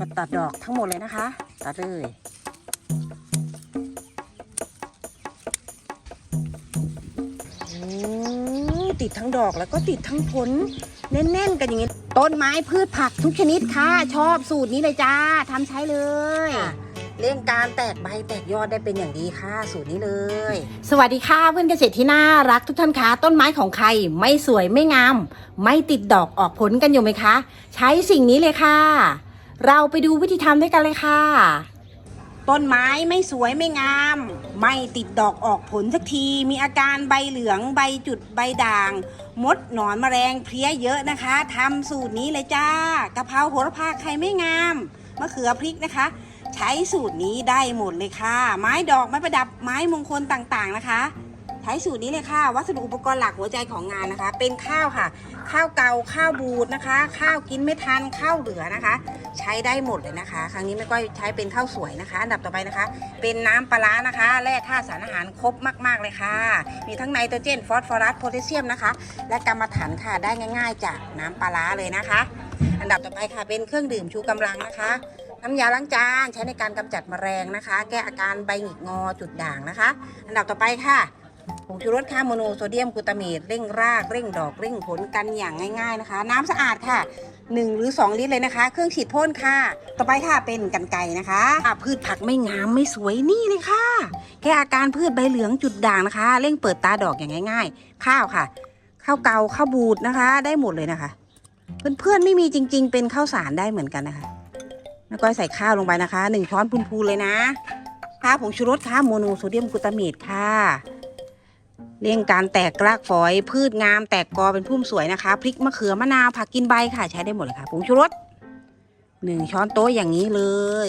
ก็ตัดดอกทั้งหมดเลยนะคะ ตัดเลยอืมติดทั้งดอกแล้วก็ติดทั้งผลแน่นๆ กันอย่างนี้ต้นไม้พืชผักทุกชนิดค่ะ ชอบสูตรนี้เลยจ้าทำใช้เลยเร่งการแตกใบแตกยอดได้เป็นอย่างดีค่ะ สูตรนี้เลย สวัสดีค่ะเพื่อนเกษตรที่น่ารักทุกท่านคะต้นไม้ของใครไม่สวยไม่งาม ไม่ติดดอกออกผลกันอยู่ไหมคะ ใช้สิ่งนี้เลยค่ะ เราไปดูวิธีทำด้วยกันเลยค่ะ ต้นไม้ไม่สวยไม่งาม ไม่ติดดอกออกผลสักที มีอาการใบเหลืองใบจุดใบด่าง มดหนอนแมลงเพลี้ยเยอะนะคะทำสูตรนี้เลยจ้ากะเพราโหระพาใครไม่งามมะเขือพริกนะคะ ใช้สูตรนี้ได้หมดเลยค่ะ ไม้ดอกไม้ประดับไม้มงคลต่างๆนะคะ ใช้สูตรนี้เลยค่ะ วัสดุอุปกรณ์หลักหัวใจของงานนะคะ เป็นข้าวค่ะ ข้าวเกาข้าวบูดนะคะ ข้าวกินไม่ทันข้าวเหลือนะคะ ใช้ได้หมดเลยนะคะ ครั้งนี้ไม่ก้อยใช้เป็นข้าวสวยนะคะ อันดับต่อไปนะคะ เป็นน้ำปลาร้านะคะแร่ธาตุสารอาหารครบมาก ๆเลยค่ะ มีทั้งไนโตรเจนฟอสฟอรัสโพแทสเซียมนะคะ และกรรมฐานค่ะได้ง่าย ๆ จากน้ำปลาร้าเลยนะคะ อันดับต่อไปค่ะเป็นเครื่องดื่มชูกำลังนะคะน้ำยาล้างจานใช้ในการกำจัดแมลงนะคะ แก้อาการใบหงิกงอจุดด่างนะคะ อันดับต่อไปค่ะ ผงชูรสค่าโมโนโซเดียมกลูตาเมตเร่งรากเร่งดอกเร่งผลกันอย่างง่าย ๆนะคะ น้ำสะอาดค่ะ 1 หรือ 2 ลิตรเลยนะคะ เครื่องฉีดพ่นค่ะ ต่อไปค่ะเป็นกันไก่นะคะอะพืชผักไม่งามไม่สวยนี่เลยค่ะ แค่อาการพืชใบเหลืองจุดด่างนะคะ เร่งเปิดตาดอกอย่างง่าย ๆ ข้าวค่ะ ข้าวเกาข้าวบูดนะคะ ได้หมดเลยนะคะ เพื่อนๆไม่มีจริง ๆ เป็นข้าวสารได้เหมือนกันนะคะแล้วก็ใส่ข้าวลงไปนะคะหนึ่งช้อนพูนๆเลยนะค่ะผงชูรสค่ะโมโนโซเดียมกลูตาเมตค่ะ เร่งการแตกรากฝอย พืชงาม แตกกอเป็นพุ่มสวยนะคะพริกมะเขือมะนาวผักกินใบค่ะใช้ได้หมดเลยค่ะผงชูรสหนึ่งช้อนโต๊ะอย่างนี้เลย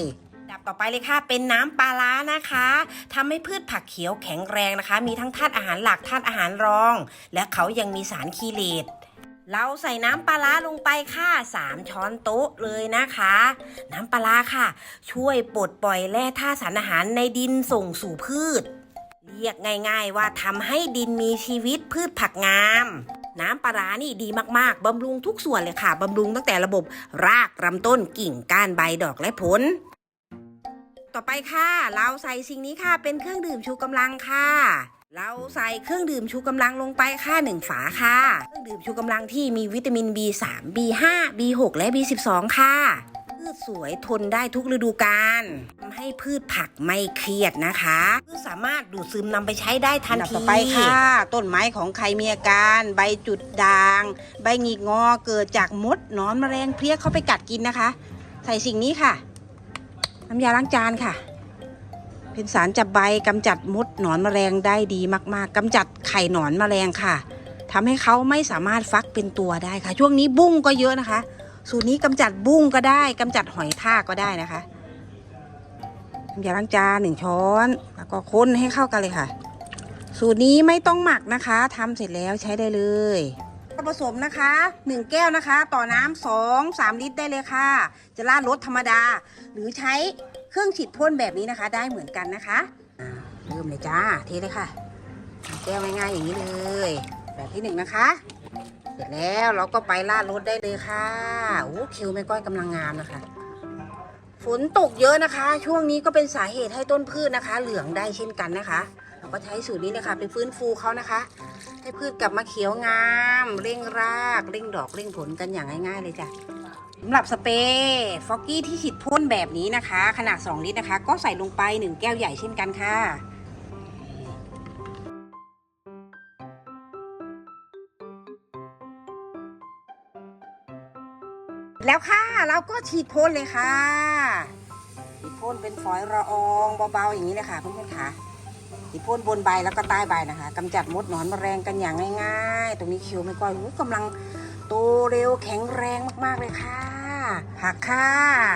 ดับต่อไปเลยค่ะเป็นน้ำปลาร้านะคะทำให้พืชผักเขียวแข็งแรงนะคะ มีทั้งธาตุอาหารหลักธาตุอาหารรอง และเขายังมีสารคีเลตเราใส่น้ำปลาร้าลงไปค่ะ3ช้อนโต๊ะเลยนะคะ น้ำปลาร้าค่ะ ช่วยปลดปล่อยแร่ธาตุสารอาหารในดินส่งสู่พืช เรียกง่าย ๆ ว่าทำให้ดินมีชีวิตพืชผักงาม น้ำปลาร้านี่ดีมากๆ บำรุงทุกส่วนเลยค่ะ บำรุงตั้งแต่ระบบรากลำต้นกิ่งก้านใบดอกและผล ต่อไปค่ะ เราใส่สิ่งนี้ค่ะ เป็นเครื่องดื่มชูกำลังค่ะเราใส่เครื่องดื่มชูกำลังลงไปค่ะหนึ่งฝาค่ะ เครื่องดื่มชูกำลังที่มีวิตามิน B3 B5 B6 และ B12 ค่ะ พืชสวยทนได้ทุกฤดูกาลทำให้พืชผักไม่เครียดนะคะพืชสามารถดูดซึมนำไปใช้ได้ทันทีต่อไปค่ะ ต้นไม้ของใครมีอาการ ใบจุดด่าง ใบหงิกงอเกิดจากมดหนอนแมลงเพลี้ยเข้าไปกัดกินนะคะ ใส่สิ่งนี้ค่ะน้ำยาล้างจานค่ะ เป็นสารจับใบกำจัดมดหนอนแมลงได้ดีมาก ๆกำจัดไข่หนอนแมลงค่ะทำให้เขาไม่สามารถฟักเป็นตัวได้ค่ะ ช่วงนี้บุ้งก็เยอะนะคะ สูตรนี้กำจัดบุ้งก็ได้กำจัดหอยทากก็ได้นะคะน้ำยาล้างจานหนึ่งช้อน แล้วก็คนให้เข้ากันเลยค่ะ สูตรนี้ไม่ต้องหมักนะคะทำเสร็จแล้วใช้ได้เลยผสมนะคะหนึ่งแก้วนะคะ ต่อน้ำสองสามลิตรได้เลยค่ะ จะราดรสธรรมดา หรือใช้เครื่องฉีดพ่นแบบนี้นะคะ ได้เหมือนกันนะคะเริ่มเลยจ้าเทเลยค่ะ แก้วง่ายๆอย่างนี้เลย แบบที่หนึ่งนะคะ สร็จแล้วเราก็ไปลาดรถได้เลยค่ะโอ้คิวแม่ก้อยกำลังงามนะคะ ฝนตกเยอะนะคะ ช่วงนี้ก็เป็นสาเหตุให้ต้นพืชนะคะ เหลืองได้เช่นกันนะคะ เราก็ใช้สูตรนี้นะคะเป็นฟื้นฟูเขานะคะ ให้พืชกลับมาเขียวงาม เร่งรากเร่งดอกเร่งผลกันอย่างง่ายๆเลยจ้ะสำหรับสเปรย์ฟอกกี้ที่ฉีดพ่นแบบนี้นะคะ ขนาด 2 ลิตรนะคะ ก็ใส่ลงไป 1 แก้วใหญ่เช่นกันค่ะ แล้วค่ะ เราก็ฉีดพ่นเลยค่ะฉีดพ่นเป็นฝอยละอองเบาๆอย่างนี้เลยค่ะเพื่อนๆค่ะฉีดพ่นบนใบแล้วก็ใต้ใบนะคะกำจัดมดหนอนแมลงกันอย่างง่าย ๆ ตรงนี้คิวไม่ก้อยหูกำลังโตเร็วแข็งแรงมากๆเลยค่ะ ผักค่ะ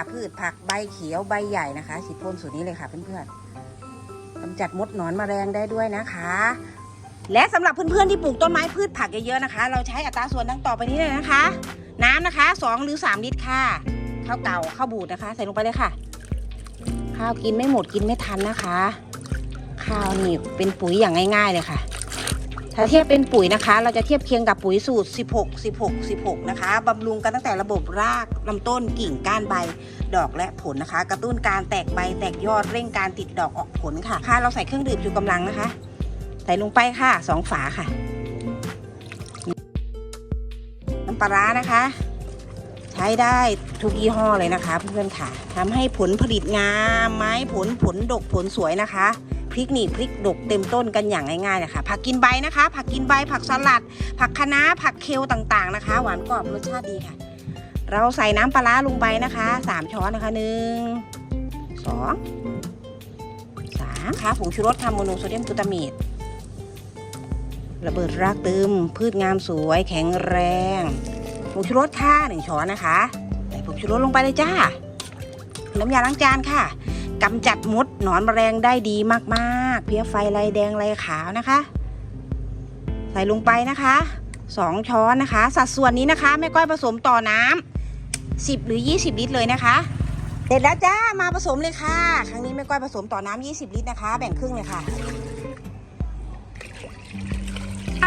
พืชผักใบเขียวใบใหญ่นะคะฉีดพ่นสูตรนี้เลยค่ะเพื่อนๆกำจัดมดหนอนแมลงได้ด้วยนะคะและสำหรับเพื่อนๆที่ปลูกต้นไม้พืชผักเยอะๆนะคะ เราใช้อัตราส่วนดังต่อไปนี้เลยนะคะ น้ำนะคะ2หรือ 3 ลิตรค่ะ ข้าวเก่าข้าวบูดนะคะ ใส่ลงไปเลยค่ะ ข้าวกินไม่หมดกินไม่ทันนะคะ ข้าวนี่เป็นปุ๋ยอย่างง่าย ๆเลยค่ะ ถ้าเทียบเป็นปุ๋ยนะคะ เราจะเทียบเคียงกับปุ๋ยสูตร 16 16 16 นะคะบำรุงกันตั้งแต่ระบบรากลำต้นกิ่งก้านใบดอกและผลนะคะ กระตุ้นการแตกใบแตกยอดเร่งการติดดอกออกผลค่ะ ค่ะเราใส่เครื่องดื่มชูกำลังนะคะ ใส่ลงไปค่ะสองฝาค่ะ ปลาร้านะคะ ใช้ได้ทุกยี่ห้อเลยนะคะเพื่อนๆค่ะทำให้ผลผลิตงามไม้ผลผลดกผลสวยนะคะพริกหนีพริกดกเต็มต้นกันอย่างง่ายๆนะคะผักกินใบนะคะ ผักกินใบผักสลัด ผักคะน้าผักเคลต่างๆนะคะ หวานกรอบรสชาติดีค่ะ เราใส่น้ำปลาร้าลงไปนะคะสามช้อนนะคะหนึ่งสองสามค่ะผงชูรสทำโมโนโซเดียมกลูตาเมต ระเบิดรากตึม พืชงามสวยแข็งแรงผงชูรสค่ะหนึ่งช้อนนะคะใส่ผงชูรสลงไปเลยจ้า น้ำยาล้างจานค่ะกำจัดมดหนอนแมลงได้ดีมากๆ เพี้ยไฟลายแดงลายขาวนะคะ ใส่ลงไปนะคะสองช้อนนะคะ สัดส่วนนี้นะคะแม่ก้อยผสมต่อน้ำ10 หรือ 20 ลิตรเลยนะคะ เสร็จแล้วจ้ามาผสมเลยค่ะ ครั้งนี้แม่ก้อยผสมต่อน้ำ20 ลิตรนะคะ แบ่งครึ่งเลยค่ะ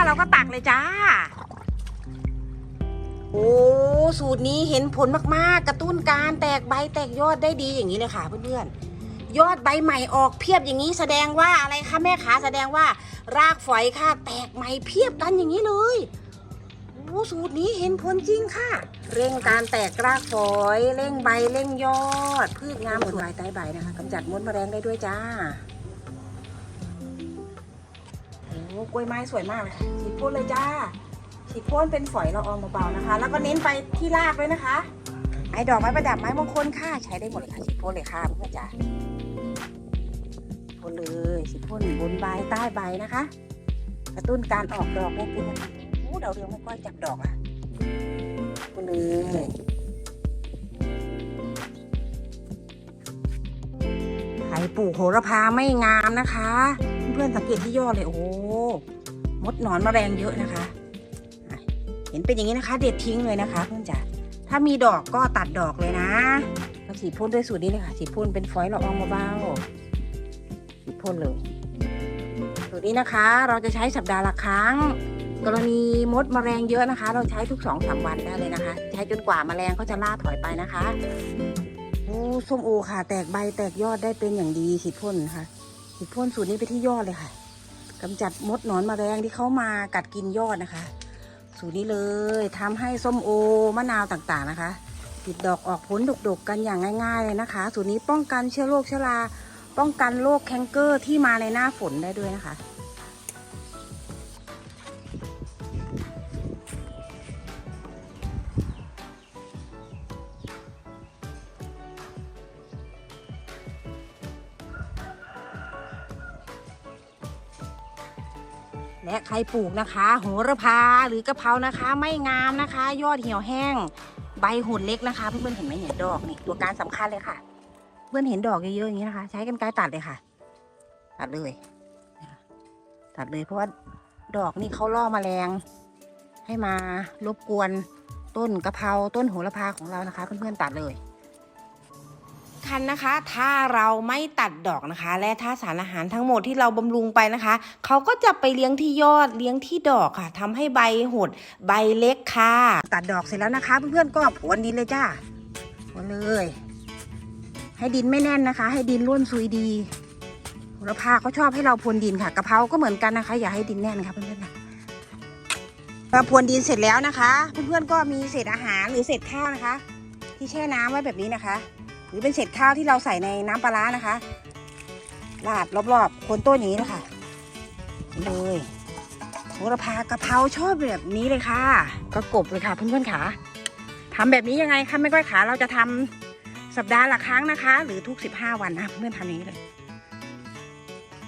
เราก็ตักเลยจ้า โอ้สูตรนี้เห็นผลมากๆ กระตุ้นการแตกใบแตกยอดได้ดีอย่างนี้เลยค่ะเพื่อนๆยอดใบใหม่ออกเพียบอย่างนี้แสดงว่าอะไรคะแม่ขาแสดงว่า รากฝอยค่ะ แตกใหม่เพียบกันอย่างนี้เลยโอ้สูตรนี้เห็นผลจริงค่ะ เร่งการแตกรากฝอยเร่งใบเร่งยอด พืชงามผลใบใต้ใบนะคะกำจัดมดแมลงได้ด้วยจ้า กล้วยไม้สวยมากเลยค่ะฉีดพ่นเลยจ้าฉีดพ่นเป็นฝอยละอองเบาๆนะคะ แล้วก็เน้นไปที่รากเลยนะคะไอ้ดอกไม้ประดับไม้มงคลค่ะใช้ได้หมดเลยค่ะฉีดพ่นเลยค่ะเพื่อนจ้าพ่นเลยฉีดพ่นบนใบใต้ใบนะคะ กระตุ้นการออกดอกเนี่ยคุณโอ้ดาวเรืองไม่ก้อยจับดอกอะพ่นเลยใครปลูกโหระพาไม่งามนะคะ เพื่อนสังเกตที่ยอดเลยโอ้ มดหนอนมแมลงเยอะนะคะ เห็นเป็นอย่างนี้นะคะ เด็ดทิ้งเลยนะคะเพื่อนจ๋าถ้ามีดอกก็ตัดดอกเลยนะเราฉีดพ่นด้วยสูตรนี้เลยค่ะฉีดพ่นเป็นฟอยล์ละอองเบาๆฉีดพ่นเลย สูตรนี้นะคะ เราจะใช้สัปดาห์ละครั้ง กรณีมดมแมลงเยอะนะคะ เราใช้ทุกสองสามวันได้เลยนะคะ ใช้จนกว่าแมลงเขาจะล่าถอยไปนะคะโอ้ส้มโอค่ะ แตกใบแตกยอดได้เป็นอย่างดีฉีดพ่นนะคะฉีดพ่นสูตรนี้ไปที่ยอดเลยค่ะ กำจัดมดหนอนแมลงที่เขามากัดกินยอดนะคะ สูตรนี้เลยทำให้ส้มโอมะนาวต่างๆนะคะติดดอกออกผลดกๆกันอย่างง่าย ๆ เลยนะคะ สูตรนี้ป้องกันเชื้อโรคเชื้อราป้องกันโรคแคนเกอร์ที่มาในหน้าฝนได้ด้วยนะคะ และใครปลูกนะคะ โหระพาหรือกะเพรานะคะ ไม่งามนะคะ ยอดเหี่ยวแห้ง ใบหุ่นเล็กนะคะ เพื่อนๆเห็นไหมเนี่ยดอกนี่ตัวการสำคัญเลยค่ะ เพื่อนเห็นดอกเยอะๆอย่างนี้นะคะ ใช้กันไกรตัดเลยค่ะ ตัดเลยตัดเลยเพราะว่าดอกนี่เขาล่อแมลง ให้มารบกวนต้นกะเพราต้นโหระพาของเรานะคะ เพื่อนๆตัดเลย คันนะคะ ถ้าเราไม่ตัดดอกนะคะ และถ้าสารอาหารทั้งหมดที่เราบำรุงไปนะคะ เขาก็จะไปเลี้ยงที่ยอดเลี้ยงที่ดอกค่ะทำให้ใบหดใบเล็กค่ะ ตัดดอกเสร็จแล้วนะคะ เพื่อนๆก็พรวนดินเลยจ้าพรวนเลย ให้ดินไม่แน่นนะคะ ให้ดินร่วนซุยดีโหระพาเขาชอบให้เราพรวนดินค่ะกะเพราก็เหมือนกันนะคะ อย่าให้ดินแน่นค่ะเพื่อนๆค่ะพอพรวนดินเสร็จแล้วนะคะ เพื่อนๆก็มีเศษอาหารหรือเศษข้าวนะคะ ที่แช่น้ำไว้แบบนี้นะคะ หรือเป็นเศษข้าวที่เราใส่ในน้ำปลาร้านะคะราดรอบๆคนต้นอย่างนี้นะคะเลยโหระพากะเพราชอบแบบนี้เลยค่ะ ก็กบเลยค่ะเพื่อนๆขาทำแบบนี้ยังไงคะไม่ก้อยขาเราจะทำสัปดาห์ละครั้งนะคะ หรือทุกสิบห้าวันนะเพื่อนๆทำอย่างนี้เลย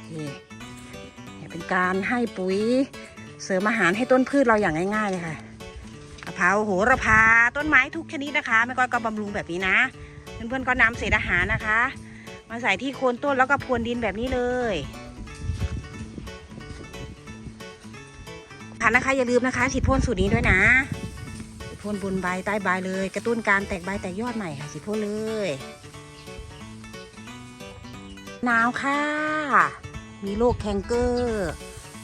เคเนี่ยเป็นการให้ปุ๋ยเสริมอาหารให้ต้นพืชเราอย่างง่ายๆเลยค่ะกะเพราโหระพาต้นไม้ทุกชนิดนะคะ ไม่ก้อยก็บำรุงแบบนี้นะ เพื่อนๆก็นำเศษอาหารนะคะ มาใส่ที่โคนต้นแล้วก็พรวนดินแบบนี้เลยค่ะนะคะอย่าลืมนะคะฉีดพ่นสูตรนี้ด้วยนะฉีดพ่นบนใบใต้ใบเลย กระตุ้นการแตกใบแตกยอดใหม่ค่ะฉีดพ่นเลยหนาวค่ะ มีโรคแคนเกอร์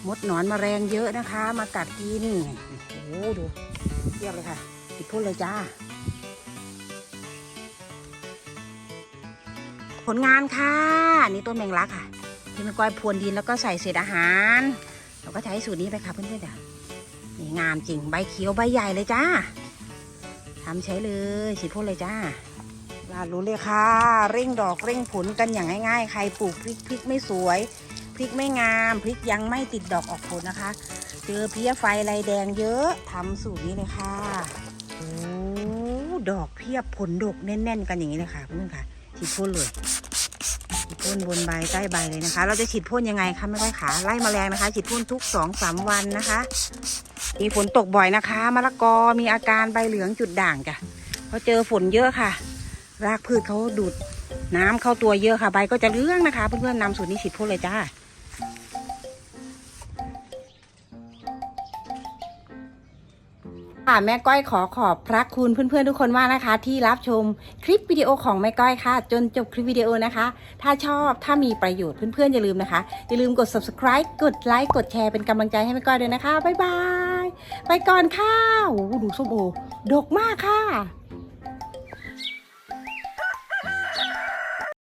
มดหนอนมาแรงเยอะนะคะ มากัดกิน โอ้โหดูเทียบเลยค่ะติดพ่นเลยจ้า ผลงานค่ะ นี่ต้นแมงลักค่ะที่แม่ก้อยพรวนดินแล้วก็ใส่เศษอาหาร เราก็ใช้สูตรนี้ไปค่ะเพื่อนๆจ้ะนี่งามจริงใบเขียวใบใหญ่เลยจ้าทำใช้เลยฉีดพ่นเลยจ้าลาดรู้เลยค่ะ เร่งดอกเร่งผลกันอย่างง่ายๆ ใครปลูกพริกพริกไม่สวยพริกไม่งามพริกยังไม่ติดดอกออกผลนะคะ เจอเพี้ยไฟลายแดงเยอะทำสูตรนี้เลยค่ะโอ้ดอกเพียบผลดกแน่น ๆ กันอย่างนี้เลยค่ะเพื่อนๆค่ะ ฉีดพ่นเลยฉีดพ่นบนใบใต้ใบเลยนะคะ เราจะฉีดพ่นยังไงคะไม่ค่อยขาไล่แมลงนะคะฉีดพ่นทุกสองสามวันนะคะ มีฝนตกบ่อยนะคะมะละกอมีอาการใบเหลืองจุดด่างจ้ะเพราะเจอฝนเยอะค่ะ รากพืชเขาดูดน้ำเข้าตัวเยอะค่ะใบก็จะเลืองนะคะ เพื่อนๆนำสูตรนี้ฉีดพ่นเลยจ้า ค่ะแม่ก้อยขอขอบพระคุณเพื่อนๆทุกคนมากนะคะ ที่รับชมคลิปวิดีโอของแม่ก้อยค่ะ จนจบคลิปวิดีโอนะคะ ถ้าชอบถ้ามีประโยชน์เพื่อนๆอย่าลืมนะคะ อย่าลืมกด subscribe กดไลค์กดแชร์เป็นกำลังใจให้แม่ก้อยด้วยนะคะบ๊ายบายไปก่อนค่ะโอ้ดูส้มโอดกมากค่ะ